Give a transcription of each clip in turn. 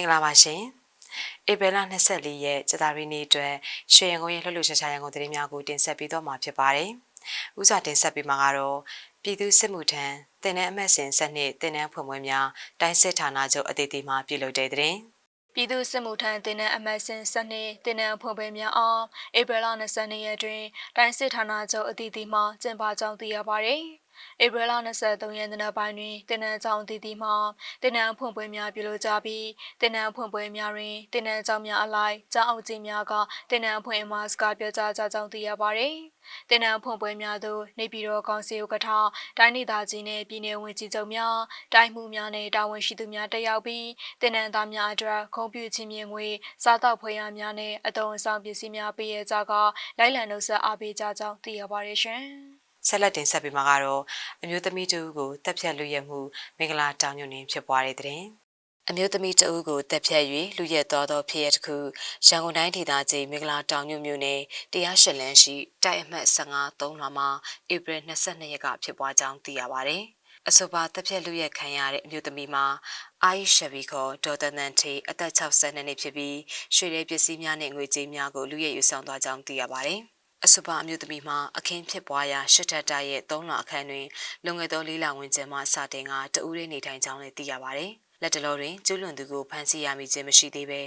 င်္ဂလာပါရှင်ဧပြီလ24ရက်ကြာသပတေးနေ့အတွက်ရွှေရန်ကုန်ရဲ့လှုပ်လှုပ်ရှားရှားရန်ကုန်သတင်းများကိုတင်ဆက်ပေးတော့မှာဖြစ်ပါတယ်။ဥစွာတင်ဆက်ပေးမှာကတော့ပြည်သူစစ်မှုထမ်းတင်နန်းအမတ်စဉ်ဆက်နှစ်တင်နန်းဖွင့်ပွဲများတိုင်းစစ်ဌာနချုပ်အသေးသေးမှပြုလုပ်တဲ့သတင်း။ပြည်သူ့စစ်မှုထမ်းတင်နန်းအမတ်စဉ်စနစ်တင်နန်းဖွင့်ပွဲများအောင်ဧပြီလ22ရက်တွင်တိုင်းစစ်ဌာနချုပ်အသီးသီးမှကျင်းပကြောင်းသိရပါသည်။ ဧပြီလ23ရက်နေ့ပိုင်းတွင်တင်နန်းကျောင်းအသီးသီးမှတင်နန်းဖွင့်ပွဲများပြုလုပ်ကြပြီးတင်နန်းဖွင့်ပွဲများတွင်တင်နန်းကျောင်းများအလိုက်ကျောင်းအုပ်ကြီးများကတင်နန်းဖွင့်အမှာစကားပြောကြားကြကြောင်းသိရပါသည်။တင်နန်းဖွင့်ပွဲများသို့နေပြည်တော်ကောင်စီဥက္ကဋ္ဌတိုင်းဒေသကြီးနှင့်ပြည်내ဝန်ကြီးချုပ်များတိုင်းမှုများနှင့်တာဝန်ရှိသူများတက်ရောက်ပြီးတင်နန်းသားများအတွက်ခုံပြချင်းမြင်ငွေစားတောက်ဖွယ်ရများနှင့်အတုံးအဆောင်ပစ္စည်းများပေးရကြကလိုက်လံနှုတ်ဆက်အားပေးကြကြောင်းသိရပါတယ်ရှင်။ ဆက်လက်တင်ဆက်ပေးမှာကတော့အမျိုးသမီးတဦးကိုတပ်ဖြတ်လူရဲမှုမင်္ဂလာတောင်ညွန့်တွင်ဖြစ်ပွားတဲ့တဲ့တင်အမျိုးသမီးတဦးကိုတပ်ဖြတ်၍လူရဲသွားသောဖြစ်ရတစ်ခုရန်ကုန်တိုင်းဒေသကြီးမင်္ဂလာတောင်ညွန့်မြို့နယ်တရားရှလန်းရှိတိုက်အမှတ်15 3လွှာမှာဧပြီ22ရက်ကဖြစ်ပွားကြောင်းသိရပါတယ်အဆိုပါတပ်ဖြတ်လူရဲခံရတဲ့အမျိုးသမီးမှာအာယရှဘီခေါ်ဒေါ်တန်တန်ထေအသက်62နှစ်ဖြစ်ပြီးရွှေရဲပစ္စည်းများနဲ့ငွေကြေးများကိုလူရဲယူဆောင်သွားကြောင်းသိရပါတယ်။ အဆိုပါအမျိုးသမီးမှာအခင်းဖြစ်ပွားရာရှစ်ထပ်တာရဲ့၃လအခန်းတွင်လွန်ခဲ့သော၄လဝန်းကျင်မှစတင်ကတဦးလေးနေထိုင်ကြောင်းလည်းသိရပါတယ်။လက်တလောတွင်ကျူးလွန်သူကိုဖမ်းဆီးရမိခြင်းမရှိသေးဘဲ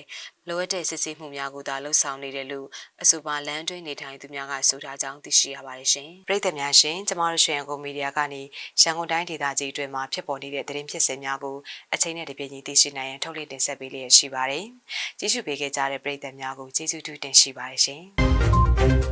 လိုအပ်တဲ့စစ်ဆေးမှုများကိုသာလှုပ်ဆောင်နေတယ်လို့အဆိုပါလမ်းတွင်းနေထိုင်သူများကဆိုထားကြောင်းသိရှိရပါတယ်ရှင်။ပြည်သက်များရှင်ကျမတို့ရွှေရန်ကုန်မီဒီယာကနေရန်ကုန်တိုင်းဒေသကြီးအတွင်းမှာဖြစ်ပေါ်နေတဲ့သတင်းဖြစ်စဉ်များကိုအချိန်နဲ့တပြေးညီသိရှိနိုင်ရန်ထုတ်လွှင့်တင်ဆက်ပေးလျက်ရှိပါတယ်။ကြည့်ရှုပေးခဲ့ကြတဲ့ပြည်သက်များကိုကျေးဇူးတူတင်ရှိပါတယ်ရှင်။